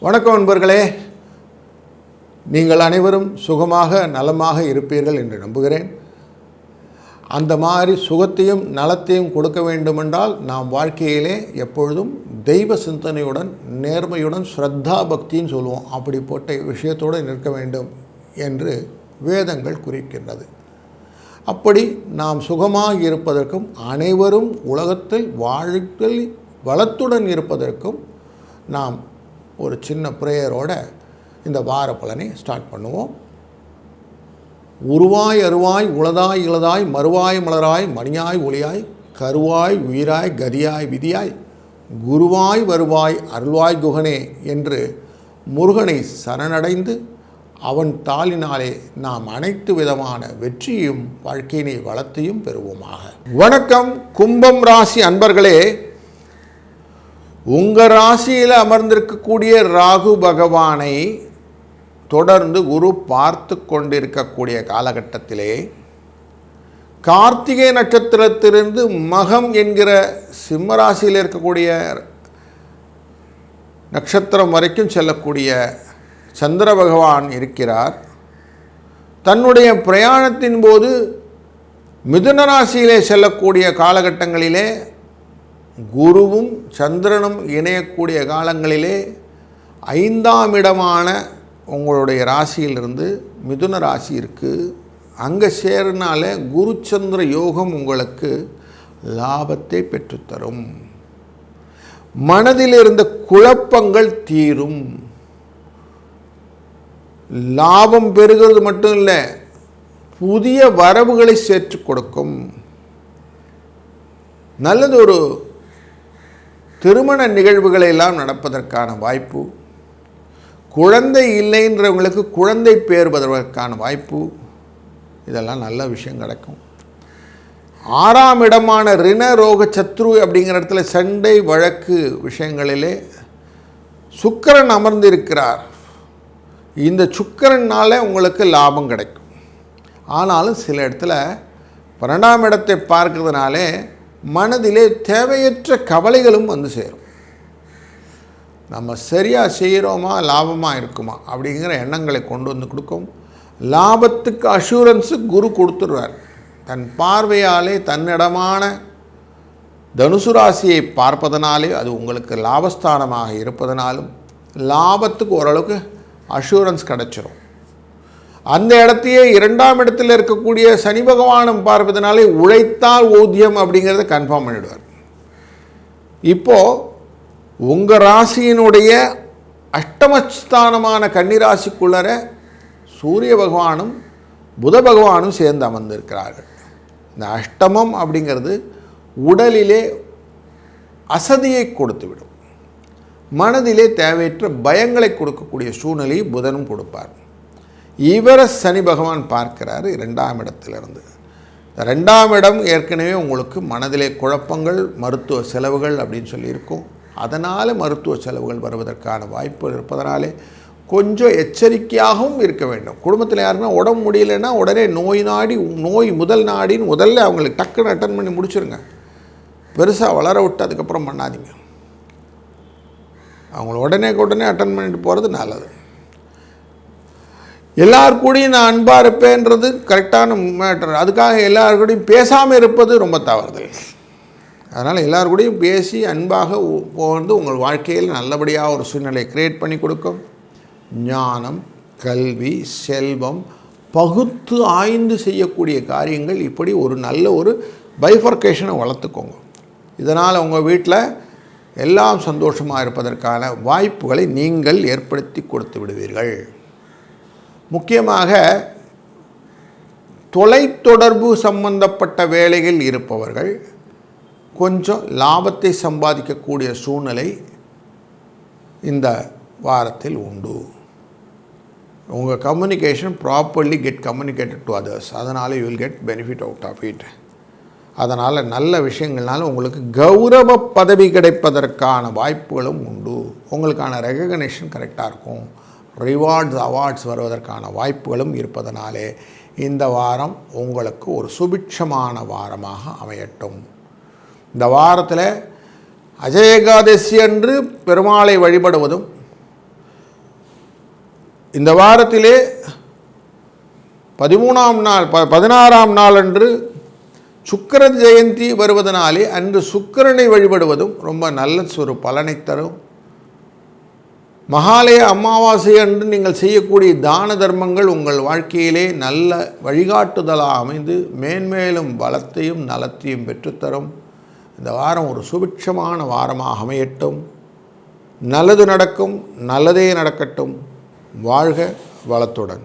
வணக்கம் நண்பர்களே. நீங்கள் அனைவரும் சுகமாக நலமாக இருப்பீர்கள் என்று நம்புகிறேன். அந்த மாதிரி சுகத்தையும் நலத்தையும் கொடுக்க வேண்டுமென்றால் நாம் வாழ்க்கையிலே எப்பொழுதும் தெய்வ சிந்தனையுடன் நேர்மையுடன் ஸ்ரத்தா பக்தின்னு சொல்லுவோம். அப்படிப்பட்ட விஷயத்தோடு நிற்க வேண்டும் என்று வேதங்கள் குறிக்கின்றது. அப்படி நாம் சுகமாக இருப்பதற்கும் அனைவரும் உலகத்தில் வாழ்க்கையில் வளத்துடன் இருப்பதற்கும் நாம் ஒரு சின்ன ப்ரேயரோட இந்த வார பலனை ஸ்டார்ட் பண்ணுவோம். உருவாய் அருவாய் உளதாய் இளதாய் மறுவாய் மலராய் மணியாய் ஒளியாய் கருவாய் உயிராய் கதியாய் விதியாய் குருவாய் வருவாய் அருள்வாய் குகனே என்று முருகனை சரணடைந்து அவன் தாளினாலே நாம் அனைத்து விதமான வெற்றியும் வாழ்க்கையினை வளத்தையும் பெறுவோமாக. வணக்கம் கும்பம் ராசி அன்பர்களே. உங்கள் ராசியில் அமர்ந்திருக்கக்கூடிய ராகு பகவானை தொடர்ந்து குரு பார்த்து கொண்டிருக்கக்கூடிய காலகட்டத்திலே கார்த்திகை நட்சத்திரத்திலிருந்து மகம் என்கிற சிம்மராசியில் இருக்கக்கூடிய நட்சத்திரம் வரைக்கும் செல்லக்கூடிய சந்திர பகவான் இருக்கிறார். தன்னுடைய பிரயாணத்தின் போது மிதுன ராசியிலே செல்லக்கூடிய காலகட்டங்களிலே குருவும் சந்திரனும் இணையக்கூடிய காலங்களிலே ஐந்தாம் இடமான உங்களுடைய ராசியிலிருந்து மிதுன ராசி இருக்குது அங்கே சேரனால குருச்சந்திர யோகம் உங்களுக்கு லாபத்தை பெற்றுத்தரும். மனதில் இருந்த குழப்பங்கள் தீரும். லாபம் பெறுகிறது மட்டும் இல்லை புதிய வரவுகளை சேர்த்து கொடுக்கும். நல்லது ஒரு திருமண நிகழ்வுகளை எல்லாம் நடப்பதற்கான வாய்ப்பு. குழந்தை இல்லைன்றவங்களுக்கு குழந்தை பேர் வருவதற்கான வாய்ப்பு. இதெல்லாம் நல்ல விஷயம் கிடைக்கும் ஆறாம் இடமான ரிண ரோக சத்ரு அப்படிங்கிற இடத்துல சண்டை வழக்கு விஷயங்களிலே சுக்கரன் அமர்ந்திருக்கிறார். இந்த சுக்கரனால் உங்களுக்கு லாபம் கிடைக்கும். ஆனாலும் சில இடத்துல பன்னெண்டாம் இடத்தை பார்க்கறதுனாலே மனதிலே தேவையற்ற கவலைகளும் வந்து சேரும். நம்ம சரியாக செய்கிறோமா லாபமாக இருக்குமா அப்படிங்கிற எண்ணங்களை கொண்டு வந்து கொடுக்கும். லாபத்துக்கு அஷூரன்ஸு குரு கொடுத்துருவார் தன் பார்வையாலே தன்னிடமான தனுசு ராசியை பார்ப்பதனாலே அது உங்களுக்கு லாபஸ்தானமாக இருப்பதனாலும் லாபத்துக்கு ஓரளவுக்கு அஷூரன்ஸ் கிடச்சிரும். அந்த இடத்தையே இரண்டாம் இடத்தில் இருக்கக்கூடிய சனி பகவானும் பார்ப்பதனாலே உழைத்தால் ஊதியம் அப்படிங்கிறத கன்ஃபார்ம் பண்ணிடுவார். இப்போது உங்கள் ராசியினுடைய அஷ்டமஸ்தானமான கன்னிராசிக்குள்ளர சூரிய பகவானும் புத பகவானும் சேர்ந்து அமர்ந்திருக்கிறார்கள். இந்த அஷ்டமம் அப்படிங்கிறது உடலிலே அசதியை கொடுத்துவிடும். மனதிலே தேவையற்ற பயங்களை கொடுக்கக்கூடிய சூழ்நிலையை புதனும் கொடுப்பார். இவரை சனி பகவான் பார்க்கிறார் இரண்டாம் இடத்திலிருந்து. ரெண்டாம் இடம் ஏற்கனவே உங்களுக்கு மனதிலே குழப்பங்கள் மருத்துவ செலவுகள் அப்படின்னு சொல்லியிருக்கும். அதனால் மருத்துவ செலவுகள் வருவதற்கான வாய்ப்புகள் இருப்பதனாலே கொஞ்சம் எச்சரிக்கையாகவும் இருக்க வேண்டும். குடும்பத்தில் யாருன்னா உடம்பு முடியலைன்னா உடனே நோய் நாடி நோய் முதல் நாடின்னு முதல்ல அவங்களுக்கு டக்குன்னு அட்டன் பண்ணி முடிச்சிருங்க. பெருசாக வளர விட்டு அதுக்கப்புறம் பண்ணாதீங்க. அவங்கள உடனே உடனே அட்டன் பண்ணிட்டு போகிறது நல்லது. எல்லார் கூடயும் நான் அன்பாக இருப்பேன்றது கரெக்டான மேட்டர் அதுக்காக எல்லார் கூடயும் பேசாமல் இருப்பது ரொம்ப தவறுதல் அதனால் எல்லார் கூடயும் பேசி அன்பாக போகிறது உங்கள் வாழ்க்கையில் நல்லபடியாக ஒரு சூழ்நிலையை க்ரியேட் பண்ணி கொடுக்கும். ஞானம் கல்வி செல்வம் பகுத்து ஆய்ந்து செய்யக்கூடிய காரியங்கள் இப்படி ஒரு நல்ல ஒரு பைஃபர்கேஷனை வளர்த்துக்கோங்க. இதனால் உங்கள் வீட்டில் எல்லாம் சந்தோஷமாக இருப்பதற்கான வாய்ப்புகளை நீங்கள் ஏற்படுத்தி கொடுத்து விடுவீர்கள். முக்கியமாக தொலைத்தொடர்பு சம்பந்தப்பட்ட வேலைகள் இருப்பவர்கள் கொஞ்சம் லாபத்தை சம்பாதிக்கக்கூடிய சூழ்நிலை இந்த வாரத்தில் உண்டு. உங்கள் communication properly get communicated to others அதனால் you will get benefit out of it அதனால் நல்ல விஷயங்கள்னால உங்களுக்கு கௌரவ பதவி கிடைப்பதற்கான வாய்ப்புகளும் உண்டு. உங்களுக்கான ரெகக்னேஷன் கரெக்டாக இருக்கும். ரிவார்ட்ஸ் அவார்ட்ஸ் வருவதற்கான வாய்ப்புகளும் இருப்பதனாலே இந்த வாரம் உங்களுக்கு ஒரு சுபிட்சமான வாரமாக அமையட்டும். இந்த வாரத்தில் அஜயகாதசி அன்று பெருமாளை வழிபடுவதும் இந்த வாரத்திலே பதிமூணாம் நாள் ப பதினாறாம் நாள் அன்று சுக்கிர ஜெயந்தி வருவதனாலே அன்று சுக்கிரனை வழிபடுவதும் ரொம்ப நல்ல ஒரு பலனை தரும். மகாலய அமாவாசை அன்று நீங்கள் செய்யக்கூடிய தான தர்மங்கள் உங்கள் வாழ்க்கையிலே நல்ல வழிகாட்டுதலாக அமைந்து மேன்மேலும் பலத்தையும் நலத்தையும் பெற்றுத்தரும். இந்த வாரம் ஒரு சுபிட்சமான வாரமாக அமையட்டும். நல்லது நடக்கும் நல்லதே நடக்கட்டும். வாழ்க வளத்துடன்.